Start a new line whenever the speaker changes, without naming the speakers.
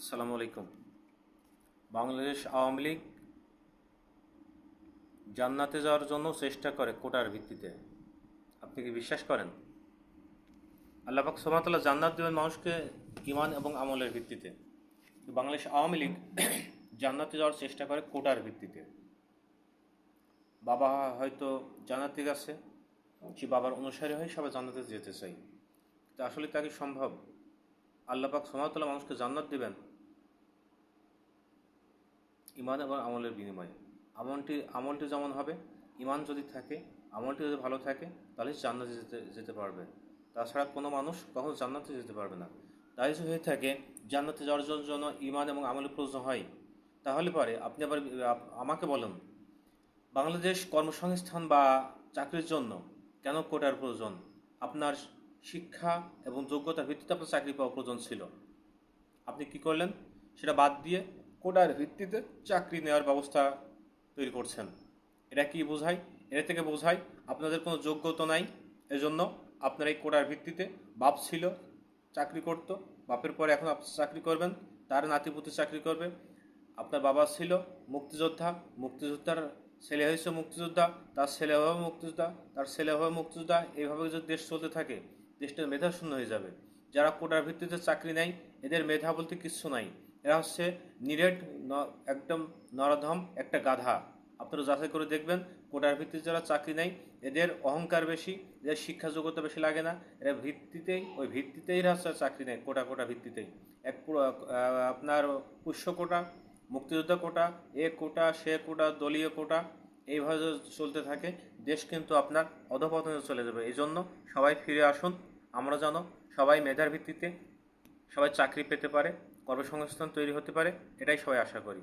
আসসালামু আলাইকুম। বাংলাদেশ আওয়ামী লীগ জান্নাতে যাওয়ার জন্য চেষ্টা করে কোটার ভিত্তিতে। আপনি কি বিশ্বাস করেন? আল্লাহ পাক সোমাতাল্লাহ জান্নাত দেবেন মানুষকে ইমান এবং আমলের ভিত্তিতে। বাংলাদেশ আওয়ামী লীগ জান্নাতে যাওয়ার চেষ্টা করে কোটার ভিত্তিতে। বাবা হয়তো জান্নাতে গেছে সে বাবার অনুসারী হয়ে সবাই জান্নাতে যেতে চাই। তো আসলে তা কি সম্ভব। আল্লাহ পাক সোমাতাল্লাহ মানুষকে জান্নাত দেবেন। ইমান এবং আমলের বিনিময়ে। আমলটি আমলটি যেমন হবে ইমান যদি থাকে, আমলটি যদি ভালো থাকে, তাহলে জান্নাতে যেতে যেতে পারবে। তাছাড়া কোনো মানুষ কখনো জান্নাতে যেতে পারবে না। তাই যদি হয়ে থাকে, জান্নাতে যাওয়ার জন্য ইমান এবং আমলের প্রয়োজন হয়, তাহলে পরে আপনি আবার আমাকে বলেন, বাংলাদেশ কর্মসংস্থান বা চাকরির জন্য কেন কোটার প্রয়োজন? আপনার শিক্ষা এবং যোগ্যতার ভিত্তিতে আপনার চাকরি পাওয়া প্রয়োজন ছিল। আপনি কি করলেন? সেটা বাদ দিয়ে কোটার ভিত্তিতে চাকরি নেওয়ার ব্যবস্থা তৈরি করছেন। এটা কি বোঝায়? এটা থেকে বোঝায় আপনাদের কোনো যোগ্যতা নাই। এজন্য আপনার এই কোটার ভিত্তিতে বাপ ছিল, চাকরি করত। বাপের পরে এখন আপনি চাকরি করবেন, তার নাতিপুতি চাকরি করবে। আপনার বাবা ছিল মুক্তিযোদ্ধা, মুক্তিযোদ্ধার ছেলে হয়েছে মুক্তিযোদ্ধা, তার ছেলে হবে মুক্তিযোদ্ধা, তার ছেলে হবে মুক্তিযোদ্ধা। এইভাবে যদি দেশ চলতে থাকে দেশটা মেধা শূন্য হয়ে যাবে। যারা কোটার ভিত্তিতে চাকরি নেয়, এদের মেধা বলতে কিচ্ছু নাই। এরা হচ্ছে নিরেট একদম নরধম একটা গাধা। আপনারা যাচাই করে দেখবেন, কোটার ভিত্তিতে যারা চাকরি নেয়, এদের অহংকার বেশি, এদের শিক্ষা যোগ্যতা বেশি লাগে না। এরা ভিত্তিতেই, ওই ভিত্তিতেই এরা হচ্ছে চাকরি নেয়, কোটা কোটা ভিত্তিতেই। এক আপনার পুষ্য কোটা, মুক্তিযোদ্ধা কোটা, এ কোটা, সে কোটা, দলীয় কোটা এইভাবে চলতে থাকে, দেশ কিন্তু আপনার অধপতনে চলে যাবে। এই জন্য সবাই ফিরে আসুন। আমরা যেন সবাই মেধার ভিত্তিতে সবাই চাকরি পেতে পারে, কর্মসংস্থান তৈরি হতে পারে, এটাই সবাই আশা করি।